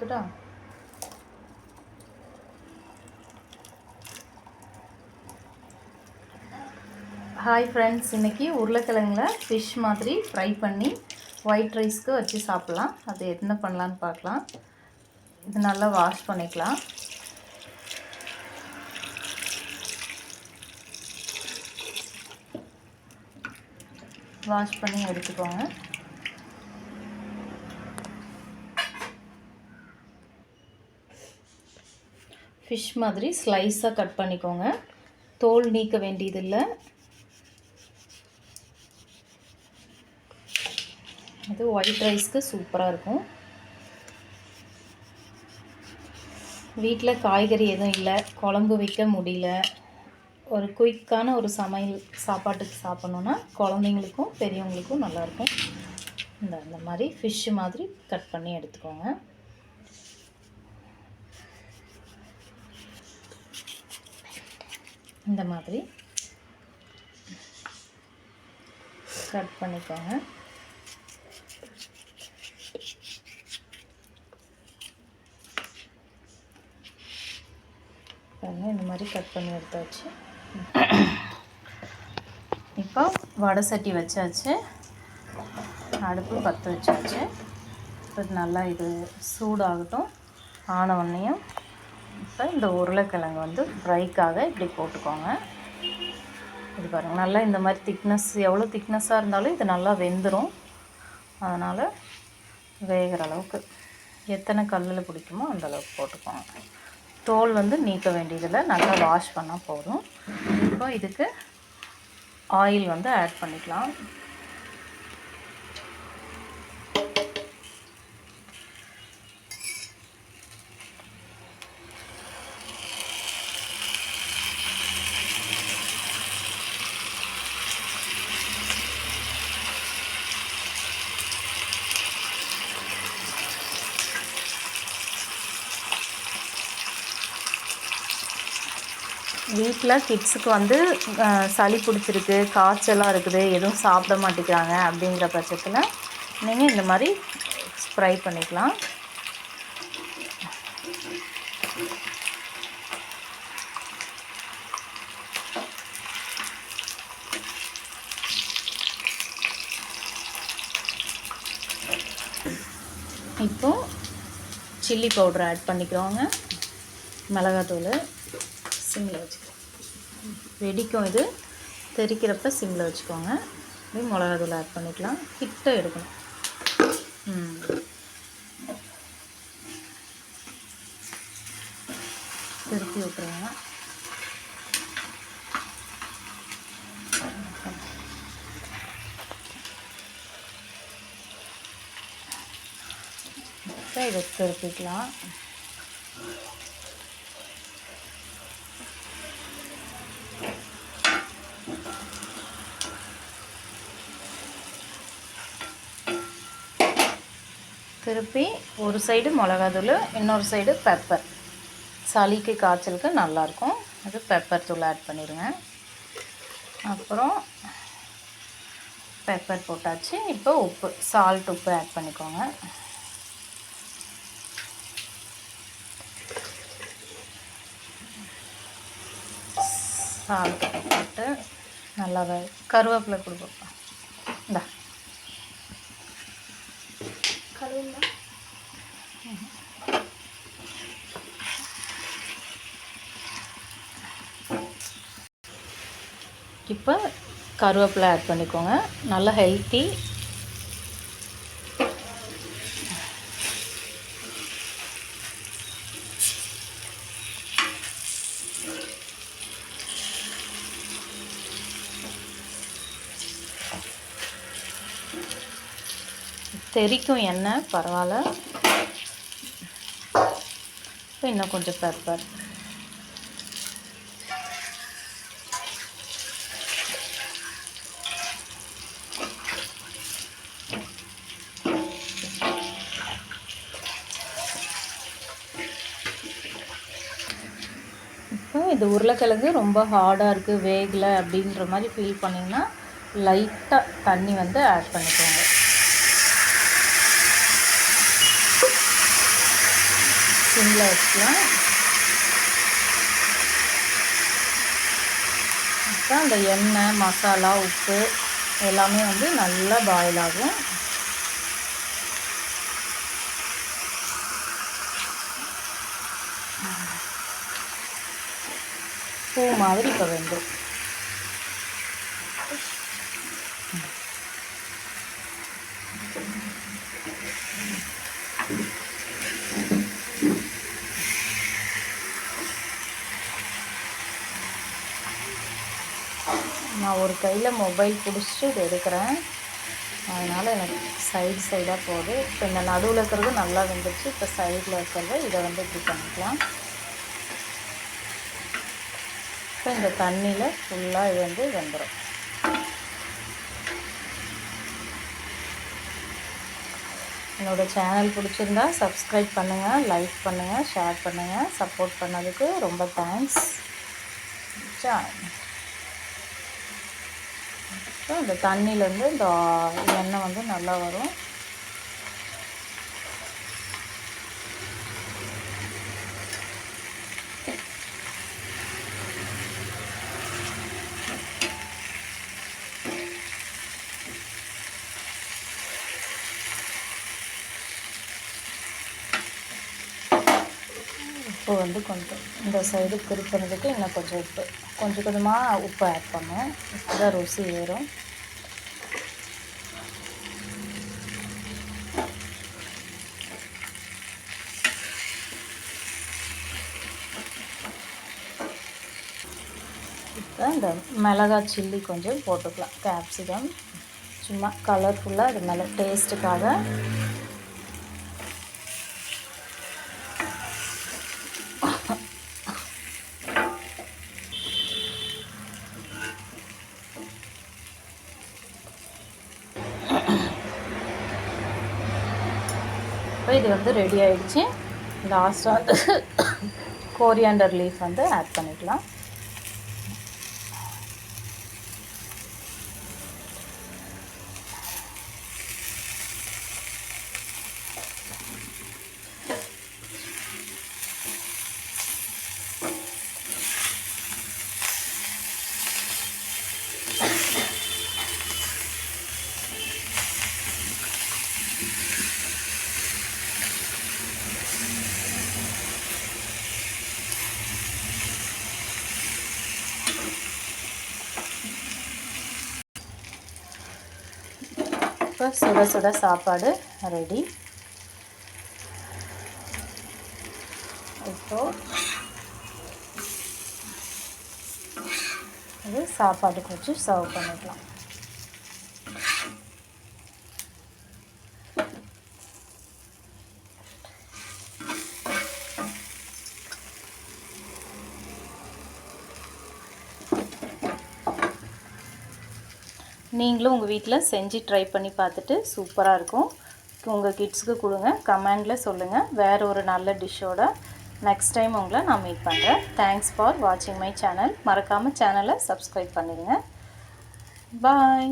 கொடுத்துட்டா? Hi friends இன்றைக்கி உருளைக்கிழங்குல ஃபிஷ் மாதிரி ஃப்ரை பண்ணி ஒயிட் ரைஸ்க்கு வச்சு சாப்பிட்லாம். அது என்ன பண்ணலான்னு பார்க்கலாம். இது நல்லா வாஷ் பண்ணிக்கலாம். வாஷ் பண்ணி எடுத்துக்கோங்க. ஃபிஷ் மாதிரி ஸ்லைஸாக கட் பண்ணிக்கோங்க. தோல் நீக்க வேண்டியதில்லை. அது ஒயிட் ரைஸ்க்கு சூப்பராக இருக்கும். வீட்டில் காய்கறி எதுவும் இல்லை. குழம்பு வைக்க முடியல. ஒரு குயிக்கான ஒரு சமையல் சாப்பாட்டுக்கு சாப்பிட்ணுன்னா குழந்தைங்களுக்கும் பெரியவங்களுக்கும் நல்லாயிருக்கும் இந்த அந்த மாதிரி ஃபிஷ்ஷு மாதிரி கட் பண்ணி எடுத்துக்கோங்க. இந்த மாதிரி. கட் பண்ணிக்கோங்க. பாருங்க இந்த மாதிரி கட் பண்ணி எடுத்தாச்சு. இப்போ வடை சட்டி வச்சாச்சு. அடுப்பு பற்ற வச்சாச்சு. இப்போ நல்லா இது சூடாகட்டும். ஆன இப்போ இந்த உருளைக்கிழங்கு வந்து ஃப்ரைக்காக இப்படி போட்டுக்கோங்க. இது பாருங்கள் நல்லா இந்த மாதிரி திக்னஸ் எவ்வளோ திக்னஸ்ஸாக இருந்தாலும் இது நல்லா வெந்துடும் அதனால் வேகிற அளவுக்கு எத்தனை கல்லில் பிடிக்குமோ அந்தளவுக்கு போட்டுக்கோங்க. தோல் வந்து நீக்க வேண்டியதில்லை நல்லா வாஷ் பண்ணால் போதும். இப்போ இதுக்கு ஆயில் வந்து ஆட் பண்ணிக்கலாம். வீட்டில் கிட்ஸுக்கு வந்து சளி பிடிச்சிருக்கு காய்ச்சலாக இருக்குது எதுவும் சாப்பிட மாட்டேங்கிறாங்க அப்படிங்கிற பட்சத்தில் நீங்கள் இந்த மாதிரி ஸ்ப்ரை பண்ணிக்கலாம். இப்போது சில்லி பவுடர் ஆட் பண்ணிக்கிறோங்க. மிளகாத்தூள். சிம்மில் வச்சுக்கலாம் வெடிக்கும் இது. தெறிக்கிறப்ப சிம்மில் வச்சுக்கோங்க. அப்படியே மிளகாத்தூள் ஆட் பண்ணிக்கலாம். கிட்ட எடுக்கணும். திருப்பி விட்டுருங்க. இதை திருப்பிக்கலாம். திருப்பி ஒரு சைடு மிளகாத்தூள் இன்னொரு சைடு பெப்பர் சளிக்கு காய்ச்சலுக்கு நல்லாயிருக்கும் அது பெப்பர் தூள் ஆட் பண்ணிடுங்க. அப்புறம் பெப்பர் போட்டாச்சு. இப்போ உப்பு சால்ட் உப்பு ஆட் பண்ணிக்கோங்க. சால்ட் போட்டு நல்லா கருவேப்பிலை கொடுப்போம் இந்தா இப்போ கருவேப்பிலை ஆட் பண்ணிக்கோங்க. நல்லா ஹெல்த்தி தெறிக்கும் எண்ணெய் பரவாயில்ல. இப்போ இன்னும் கொஞ்சம் பெப்பர் இந்த இது உருளைக்கிழங்கு ரொம்ப ஹார்டாக இருக்குது வேகலை அப்படின்ற மாதிரி ஃபீல் பண்ணிங்கன்னா லைட்டாக தண்ணி வந்து ஆட் பண்ணிக்கோங்க. சிம்மில் வச்சுக்கலாம். அப்போ அந்த எண்ணெய் மசாலா உப்பு எல்லாமே வந்து நல்லா பாயில் ஆகும். பூ மாதிரி இப்போ வேண்டும் நான் ஒரு கையில் மொபைல் பிடிச்சிட்டு இது எடுக்கிறேன். அதனால் எனக்கு சைடு சைடாக போகுது. இப்போ இந்த நடுவில் இருக்கிறது நல்லா வந்துடுச்சு இப்போ சைடில் இருக்கிறத இதை வந்து இப்படி பண்ணிக்கலாம். இப்போ இந்த தண்ணியில் ஃபுல்லாக இது வந்து வெந்துடும் என்னோடய சேனல் பிடிச்சிருந்தா சப்ஸ்கிரைப் பண்ணுங்கள் லைக் பண்ணுங்கள் ஷேர் பண்ணுங்கள் சப்போர்ட் பண்ணதுக்கு ரொம்ப தேங்க்ஸ் இந்த தண்ணியிலேருந்து இந்த எண்ணெய் வந்து நல்லா வரும். உப்பு வந்து கொஞ்சம் இந்த சைடு திருப்பினதுக்கு இன்னும் கொஞ்சம் உப்பு. கொஞ்சம் கொஞ்சமாக உப்பு ஆட் பண்ணும் உப்பு தான் ருசி ஏறும். இப்போ இந்த மிளகாய் சில்லி கொஞ்சம் போட்டுக்கலாம். கேப்சிகம் சும்மா கலர்ஃபுல்லாக அது மேலே டேஸ்ட்டுக்காக இது வந்து ரெடி ஆகிடுச்சு லாஸ்ட்டாக வந்து கோரியாண்டர் லீஃப் வந்து ஆட் பண்ணிக்கலாம். இப்போ சுட சுட சாப்பாடு ரெடி. இப்போ இது சாப்பாட்டுக்கு வச்சு சர்வ் பண்ணிக்கலாம். நீங்களும் உங்கள் வீட்டில் செஞ்சு ட்ரை பண்ணி பார்த்துட்டு சூப்பராக இருக்கும். உங்கள் கிட்ஸுக்கு கொடுங்க கமெண்டில் சொல்லுங்கள் வேறு ஒரு நல்ல டிஷ்ஷோட நெக்ஸ்ட் டைம் உங்களை நான் மீட் பண்ணுறேன் தேங்க்ஸ் ஃபார் வாட்சிங் மை சேனல் மறக்காமல் சேனலை சப்ஸ்கிரைப் பண்ணிடுங்க. பாய்